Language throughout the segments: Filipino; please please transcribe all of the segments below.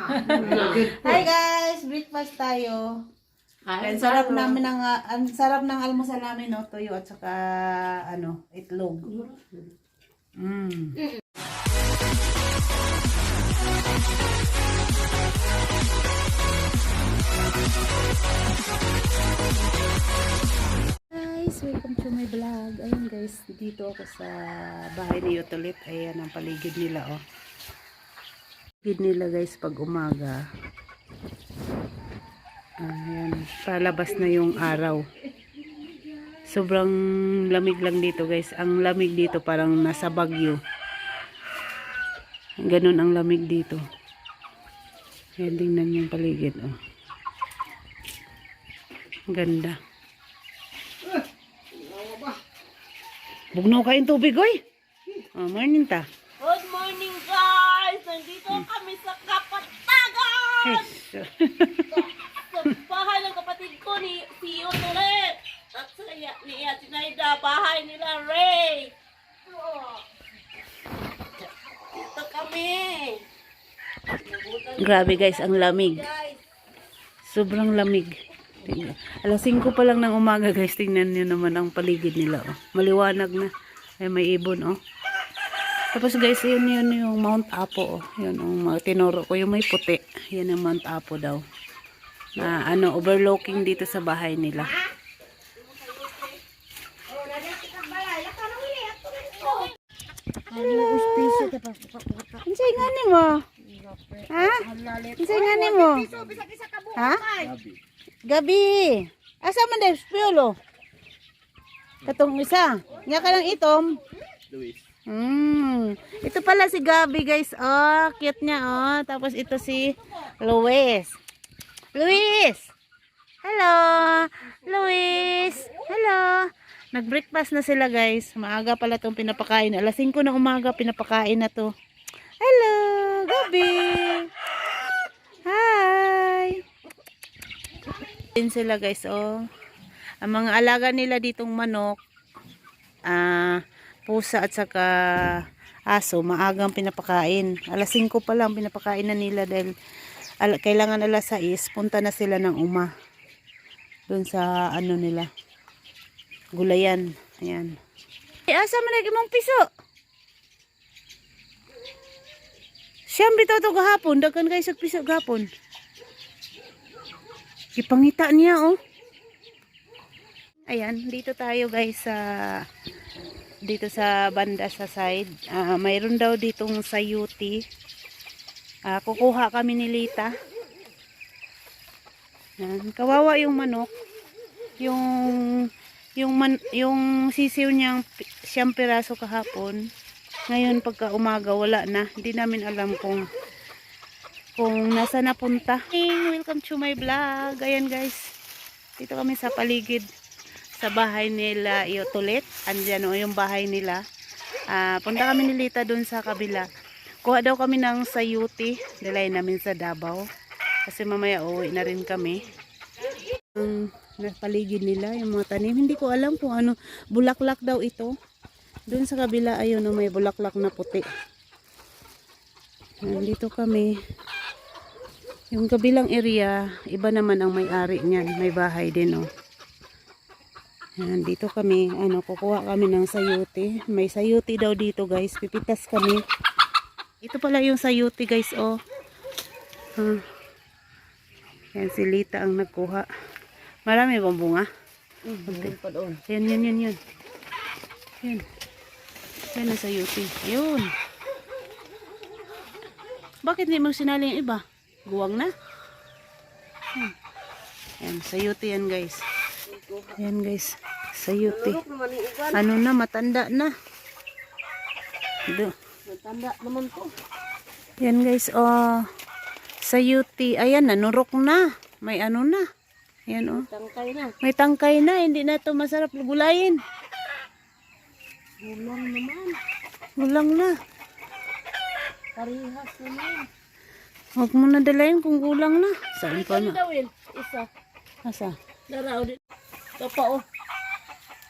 Hi guys, breakfast tayo. Ang sarap namin ng ah, ang sarap ng almusal namin no, tuyo at saka ano, itlog. Mm. Guys, welcome to my vlog. Ayun guys, dito ako sa bahay ni Yotolit. Ayan ang paligid nila oh. Paligid nila guys pag umaga. Ayan, palabas na yung araw. Sobrang lamig lang dito guys. Ang lamig dito parang nasa Bagyo. Ganun ang lamig dito. Ayan, tingnan yung paligid. Oh. Ganda. Bugnaw kayong tubig, oy. Oh, morning ta. Sa bahay ng kapatid ko ni si Utulit! At sa iya, ni Tinaida, bahay nila Ray! Oh. Dito kami! Grabe guys, ang lamig. Sobrang lamig. Tingnan. Alas 5 pa lang ng umaga guys, tingnan niyo naman ang paligid nila. Oh. Maliwanag na. Ay, may ibon oh. Tapos guys, yun yun yung Mount Apo. Oh. Yun, ang mga tinuro ko, yung may puti. Yan yung Mount Apo daw. Na ano, overlooking dito sa bahay nila. Kinsay nga ni mo? Ha? Kinsay nga ni mo? Ha? Gabi. Asa man dahil piolo? Katong isa. Nga ka lang itom. Hmm. Ito pala si Gabi guys. Oh, cute niya oh. Tapos ito si Luis. Luis! Hello! Luis! Hello! Nag-breakfast na sila guys. Maaga pala itong pinapakain. Alas 5 na umaga pinapakain na to. Hello! Gabi! Hi! Din sila guys oh. Ang mga alaga nila ditong manok, ah, pusa at saka aso, maagang pinapakain. Alas 5 pa lang pinapakain na nila dahil al- kailangan alas 6, punta na sila ng uma. Doon sa ano nila. Gulayan. Ayan. Eh, asa man lagi mong piso? Siyam bitaw to gahapon. Dagan kayo sa piso gahapon. Ipangita niya oh. Ayan, dito tayo guys sa dito sa banda sa side. Ah, mayroon daw ditong sayuti. Ah, kukuha kami ni Lita. Yan, kawawa yung manok. Yung yung man, yung sisiw niyang siyam piraso kahapon. Ngayon pagka umaga wala na. Hindi namin alam kung kung nasa napunta. Hey, welcome to my vlog. Ayan guys. Dito kami sa paligid sa bahay nila Iotulit. Andyan o yung bahay nila. Ah, punta kami ni Lita doon sa kabila. Kuha daw kami ng sayuti. Dalay namin sa Davao. Kasi mamaya uwi na rin kami. Ang paligid nila, yung mga tanim. Hindi ko alam kung ano. Bulaklak daw ito. Doon sa kabila, ayun o, may bulaklak na puti. Nandito kami. Yung kabilang area, iba naman ang may-ari niyan. May bahay din o. Yan, dito kami, ano, kukuha kami ng sayuti. May sayuti daw dito guys. Pipitas kami. Ito pala yung sayuti guys, oh. Huh. Yan, si Lita ang nagkuha. Marami bang bunga? Doon pa doon. Yan, yan, yan, yan. Yan. Yan ang sayuti. Ayun. Bakit hindi mo sinali yung iba? Guwang na? Hmm. Yan, sayuti yan guys. Yan guys. Sayuti. Ano na, matanda na. Do. Tanda naman to. Yan guys, oh. Sayuti. Ayan, nanurok na. May ano na. Ayan, oh. Tangkay na. May tangkay na. Hindi na to masarap gulayin. Gulang naman. Gulang na. Parihas naman. Huwag mo na dalayin kung gulang na. Saan pa na? Isa. Asa? Daraw din. Ito pa oh.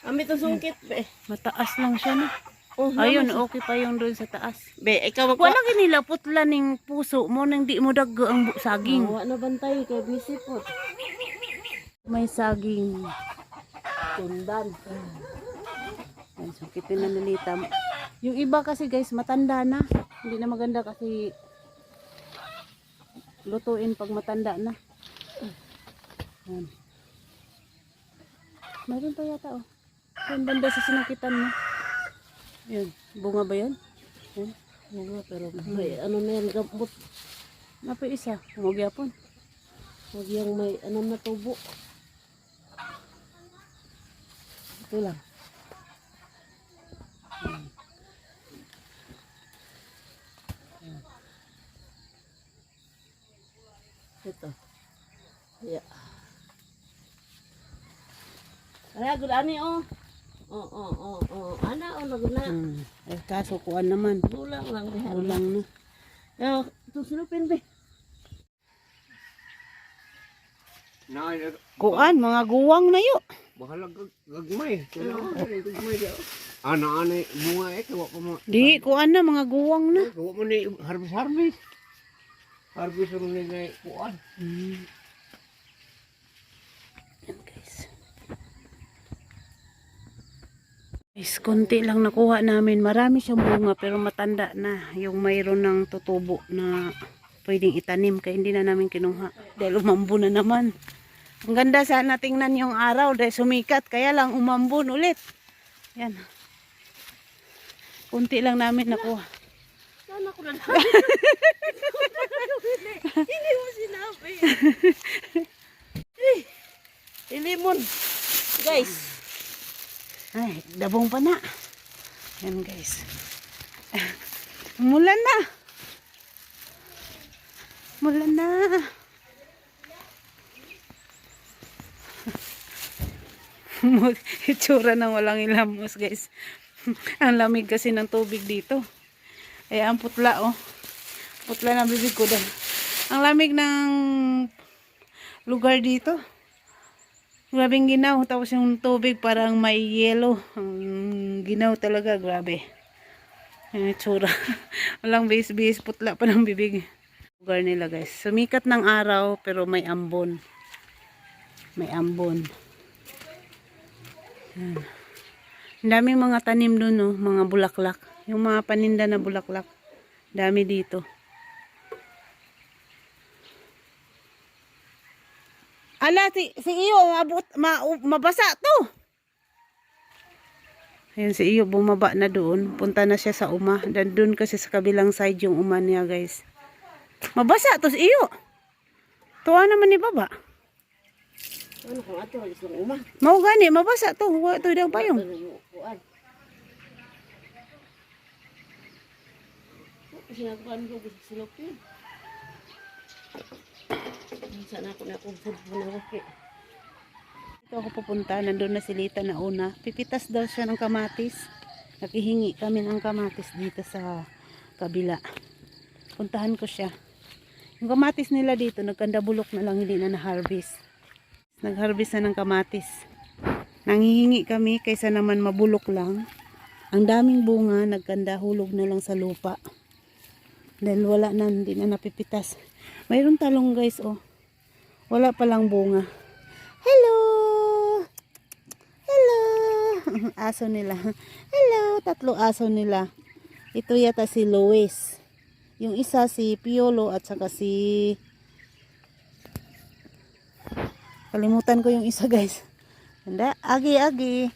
Amit ang sungkit be. Mataas lang siya na. Oh, Ayun, okay pa yung doon sa taas. Be, ikaw Wala ginila putla ning puso mo nang di mo daggo ang bu- saging. Wa na bantay kay busy po. May saging. Tundan. Yan, sukitin na nalita. Yung iba kasi guys, matanda na. Hindi na maganda kasi lutuin pag matanda na. Yan. Mayroon pa yata oh. Yung banda sa sinakitan mo. Yan. Bunga ba yan? Yan. Mga pero may ano na yan gambot. Napa isa. Umugyapon. Huwag yung may anam na tubo. Ito lang. Ito. Yeah. Ay, gulani oh. Oh, oh, oh, oh. Ana, oh, naguna. Hmm. Eh, kaso kuan naman. Bulang lang diha. Ulang na. Yo, tusulupin be. Na, Kuan, mga guwang na yun. bahala gag gagmay. Gagmay dia. Ana ana bunga eh kawa ko mo. Di, kuan na, mga guwang na. Kawa mo ni harvest harvest. Harvest ro ni kuan. Hmm. Yan guys. Guys, konti lang nakuha namin. Marami siyang bunga pero matanda na. Yung mayroon ng tutubo na pwedeng itanim kaya hindi na namin kinuha. Dahil umambo na naman. Ang ganda sana tingnan yung araw dahil sumikat. Kaya lang umambon ulit. Yan. Kunti lang namin nakuha. Sana ko na Hindi mo sinabi. Ilimon. Guys. Ay, dabong pa na. Yan guys. Mulan na. Mulan na. Itsura ng walang ilamos guys. ang lamig kasi ng tubig dito. Kaya ang putla oh. Putla ng bibig ko dahil. Ang lamig ng lugar dito. Grabing ginaw. Tapos yung tubig parang may yellow. Ginaw talaga. Grabe. Yung itsura. Walang base-base. Putla pa ng bibig. Lugar nila guys. Sumikat ng araw pero may ambon. May ambon. Yan. Daming mga tanim doon, no? mga bulaklak. Yung mga paninda na bulaklak. Dami dito. Ala, si, si Iyo, mabut, ma, mabasa to. Ayun, si Iyo, bumaba na doon. Punta na siya sa uma. Doon kasi sa kabilang side yung uma niya, guys. Mabasa to si Iyo. Tuwa naman ni Baba. Ano kung ato alis ng uma? Mau gani, mabasa to. Huwag to daw payong. Kuan. Sinagpan ko gusto silupin. Sana ako na akong na waki. Dito ako pupunta. Nandun na si Lita na una. Pipitas daw siya ng kamatis. Nakihingi kami ng kamatis dito sa kabila. Puntahan ko siya. Yung kamatis nila dito, nagkandabulok na lang, hindi na na-harvest. Nag-harvest na ng kamatis. Nanghihingi kami kaysa naman mabulok lang. Ang daming bunga, nagkanda hulog na lang sa lupa. Dahil wala na, hindi na napipitas. Mayroon talong guys, oh. Wala palang bunga. Hello! Hello! aso nila. Hello! Tatlo aso nila. Ito yata si Lois. Yung isa si Piolo at saka si... Kalimutan ko yung isa guys. Handa, agi, agi.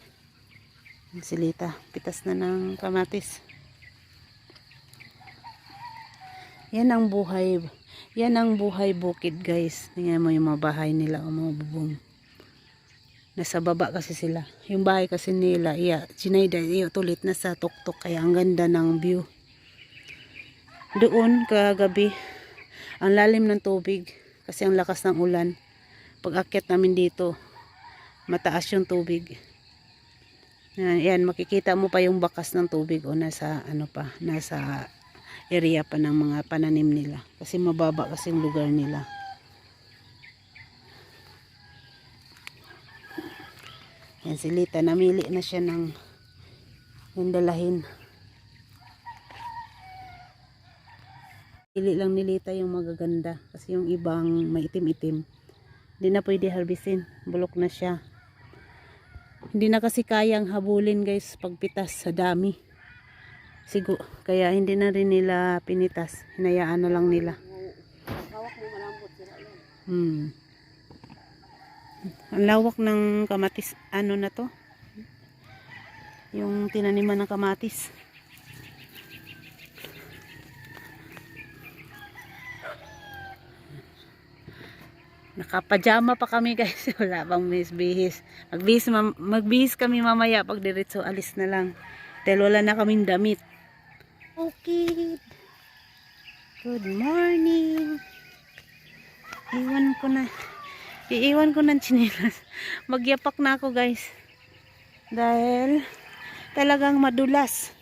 Si Lita, pitas na ng kamatis. Yan ang buhay. Yan ang buhay bukid guys. Tingnan mo yung mga bahay nila o mga bubong. Nasa baba kasi sila. Yung bahay kasi nila, iya, Chinaida, iya, tulit na sa tuktok. Kaya ang ganda ng view. Doon, kagabi, ang lalim ng tubig. Kasi ang lakas ng ulan. Pag akyat namin dito, mataas yung tubig. Yan, yan, makikita mo pa yung bakas ng tubig o nasa ano pa, nasa area pa ng mga pananim nila. Kasi mababa kasing lugar nila. Yan si Lita. Namili na siya ng yung dalahin pili lang ni Lita yung magaganda. Kasi yung ibang maitim-itim. Hindi na pwede harbisin. Bulok na siya. Hindi na kasi kayang habulin guys pagpitas sa dami. Siguro, kaya hindi na rin nila pinitas. Hinayaan na lang nila. Hmm. Ang lawak ng kamatis, ano na to? Yung tinaniman ng kamatis. Nakapajama pa kami guys. Wala bang bihis. Magbihis, magbihis kami mamaya pag diretso alis na lang. Dahil wala na kaming damit. Okay. Good morning. Iwan ko na. Iiwan ko ng chinelas. Magyapak na ako guys. Dahil talagang madulas.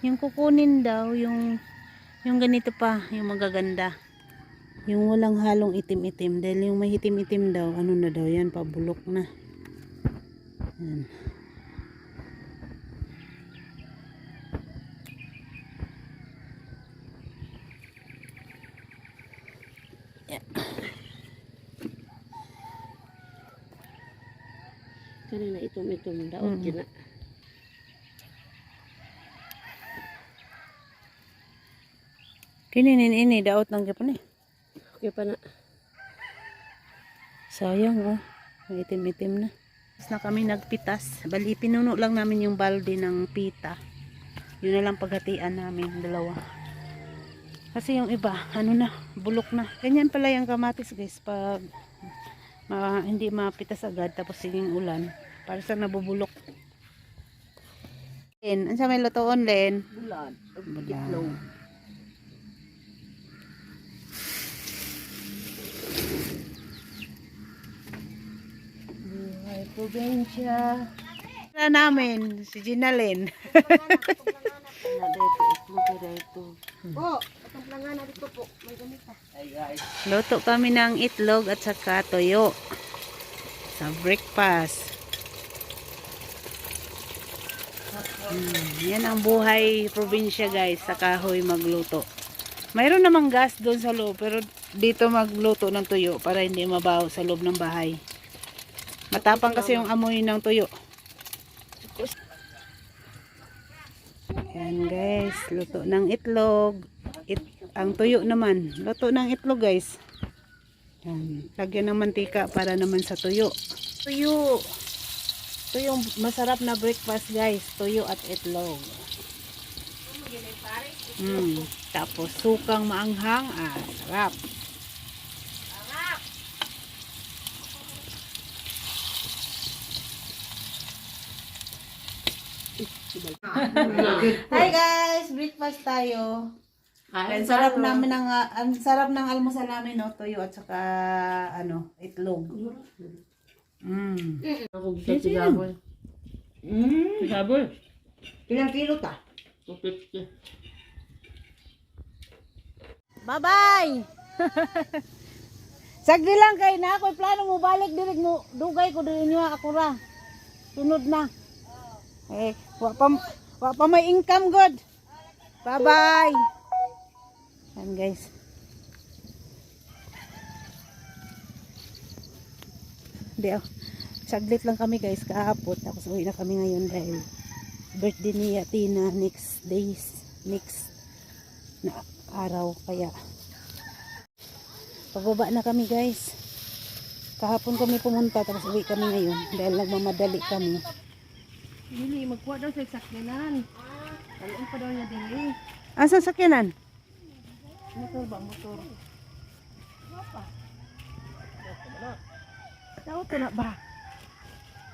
Yung kukunin daw, yung yung ganito pa, yung magaganda. Yung walang halong itim-itim. Dahil yung may itim-itim daw, ano na daw yan, pabulok na. Yan. Itom-itom daot Mm. kina. Kininin ini, daot ng gapon eh. Okay pa na. Sayang oh. May itim-itim na. Tapos na kami nagpitas. Bali, pinuno lang namin yung balde ng pita. Yun na lang paghatian namin, dalawa. Kasi yung iba, ano na, bulok na. Ganyan pala yung kamatis guys. Pag ma, hindi mapitas agad, tapos siging ulan. Para sa nabubulok. Len, ano sa may lutoon, Len? Bulad. Bulan. Buhay probinsya. Na namin, si Ginalyn. Na dito, itlog ko dito. Po. Luto kami ng itlog at saka toyo. Sa breakfast. Hmm, yan ang buhay probinsya guys, sa kahoy magluto. Mayroon namang gas doon sa loob, pero dito magluto ng tuyo para hindi mabaho sa loob ng bahay. Matapang kasi yung amoy ng tuyo. Yan guys, luto ng itlog. It, ang tuyo naman, luto ng itlog guys. Yan, lagyan ng mantika para naman sa tuyo. Tuyo. Ito yung masarap na breakfast guys, tuyo at itlog. Mm, tapos sukang maanghang, ah, sarap. Hi guys, breakfast tayo. Ang sarap namin ng ang sarap ng almusal namin no, tuyo at saka ano, itlog. Mm. Ako sa sigaboy. Hmm. Sigaboy. Ilang kilo ta? 250. Bye-bye. Sagdi lang kay na ako plano mo balik direk mo dugay ko diri niya ako ra. Sunod na. Eh, wa pa wa pa may income god. Bye-bye. Yan guys. Hindi oh. Saglit lang kami guys kahapon tapos uwi na kami ngayon dahil birthday ni Tina next days next na araw kaya pababa na kami guys kahapon kami pumunta tapos uwi kami ngayon dahil nagmamadali kami Dili, magkuha daw sa sakyanan. Alam pa daw niya dili. asa sakyanan? Motor ba, motor? Apa? Daw to na ba?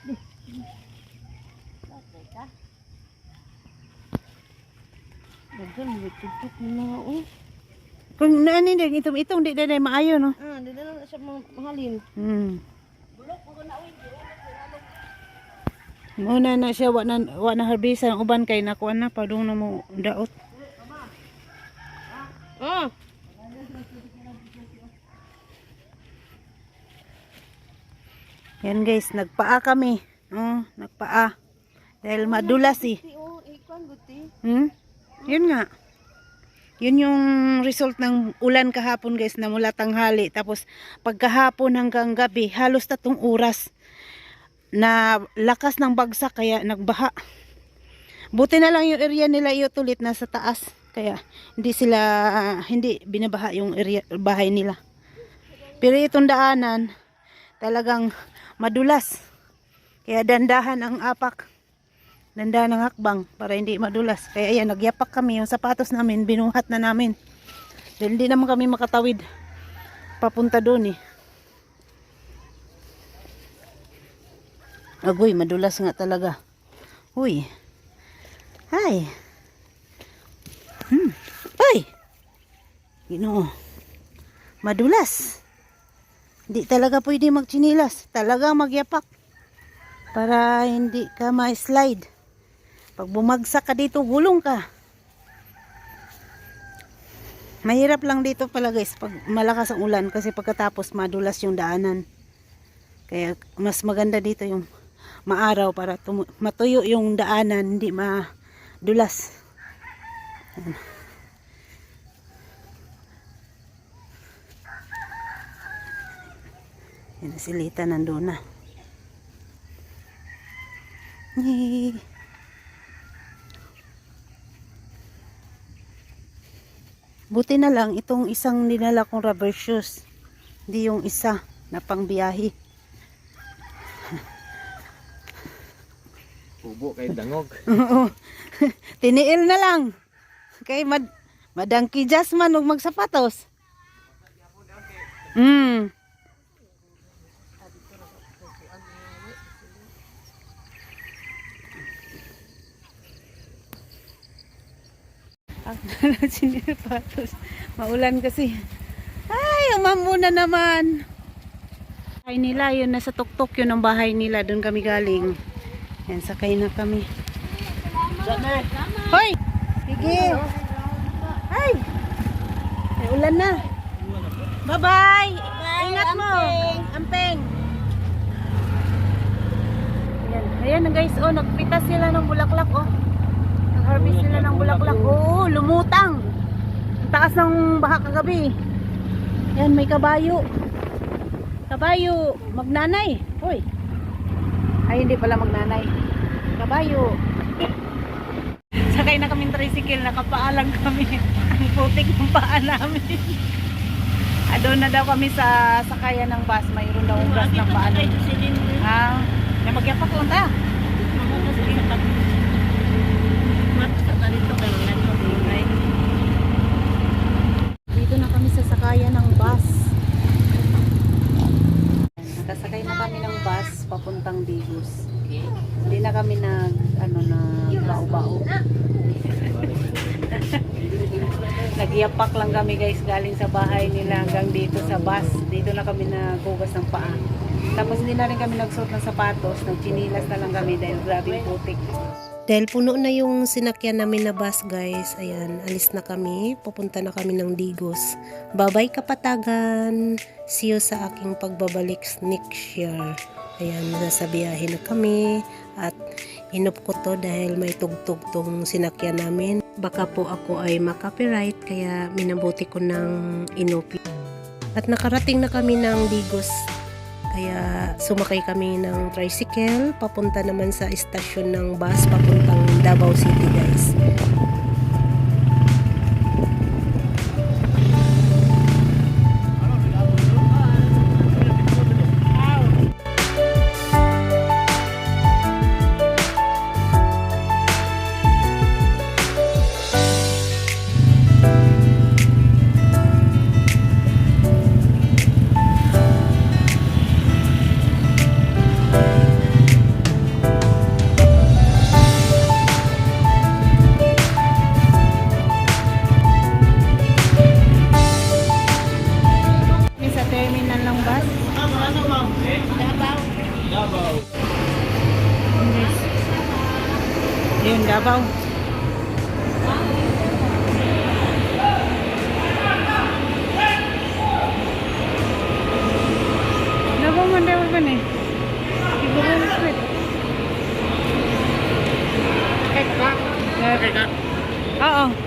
Di. Bakit ka? Dagan, may tutok na nga, oh. kung naan din itong itong di na maayo no Ah, di na lang siya ma- mahalin. hmm. Muna na siya wa na wa na harbisan ang uban kay nakuha na padung na mo daot. Ah! Yan guys, nagpaa kami. Oh, nagpaa. Dahil madulas eh. Oh. Hmm? Yun nga. Yun yung result ng ulan kahapon guys na mula tanghali. Tapos pagkahapon hanggang gabi, halos tatong oras na lakas ng bagsak kaya nagbaha. Buti na lang yung area nila iotulit nasa taas. Kaya hindi sila, hindi binabaha yung area, bahay nila. Pero itong daanan, talagang madulas. Kaya dandahan ang apak. Dandahan ang hakbang para hindi madulas. Kaya ayan, nagyapak kami. Yung sapatos namin, binuhat na namin. Dahil hindi naman kami makatawid papunta doon eh. Agoy, madulas nga talaga. Uy. Hi. Hmm. Ay. Ginoo. Madulas. Hindi talaga pwede magchinilas. Talaga magyapak. Para hindi ka ma-slide. Pag bumagsak ka dito, gulong ka. Mahirap lang dito pala guys pag malakas ang ulan kasi pagkatapos madulas yung daanan. Kaya mas maganda dito yung maaraw para matuyo yung daanan, hindi madulas. Ayan. Yan si Lita nandun na. Yay! Buti na lang itong isang ninala kong rubber shoes. Hindi yung isa na pangbiyahe. Ubo kay dangog. Oo. Tiniil na lang. Kay mad madangki Jasmine ug magsapatos. Hmm. Ang sinipatos. Maulan kasi. Ay, umambo na naman. Bahay nila, yun nasa tuktok yun ang bahay nila. Doon kami galing. Yan, sakay na kami. Hoy! Sige! Ay! Ay, ulan na. Bye-bye! Ingat mo! Ampeng! Ayan, ayan guys, oh, nagpitas sila ng bulaklak, oh. Nag-harvest sila ng bulaklak. Oo, lumutang. Ang taas ng baha kagabi. Yan, may kabayo. Kabayo, magnanay. Hoy. Ay, hindi pala magnanay. Kabayo. Sakay na kaming tricycle, nakapaalang kami. Ang putik ng paa namin. Ah, doon na daw kami sa sakayan ng bus. Mayroon daw gas ng paa. Ay, si Lindy. Ah, na magyapak lang ta. Dito na kami sa sakayan ng bus. Nakasakay na kami ng bus papuntang Digos. Hindi na kami nag ano na bao-bao. Nagyapak lang kami guys galing sa bahay nila hanggang dito sa bus. Dito na kami nagugas ng paa. Tapos hindi na rin kami nagsuot ng sapatos, nagchinilas na lang kami dahil grabe putik. Dahil puno na yung sinakyan namin na bus guys, ayan, alis na kami. Pupunta na kami ng Digos. Babay kapatagan. See you sa aking pagbabalik next year. Ayan, nasa biyahe na kami. At inop ko to dahil may tugtog tong sinakyan namin. Baka po ako ay makapiright kaya minabuti ko ng inopi. At nakarating na kami ng Digos kaya sumakay kami ng tricycle, papunta naman sa istasyon ng bus, papuntang Davao City guys. Ayun, Davao. Davao man, Davao man eh. Ibabalik ko eh. Kahit ka? Oo.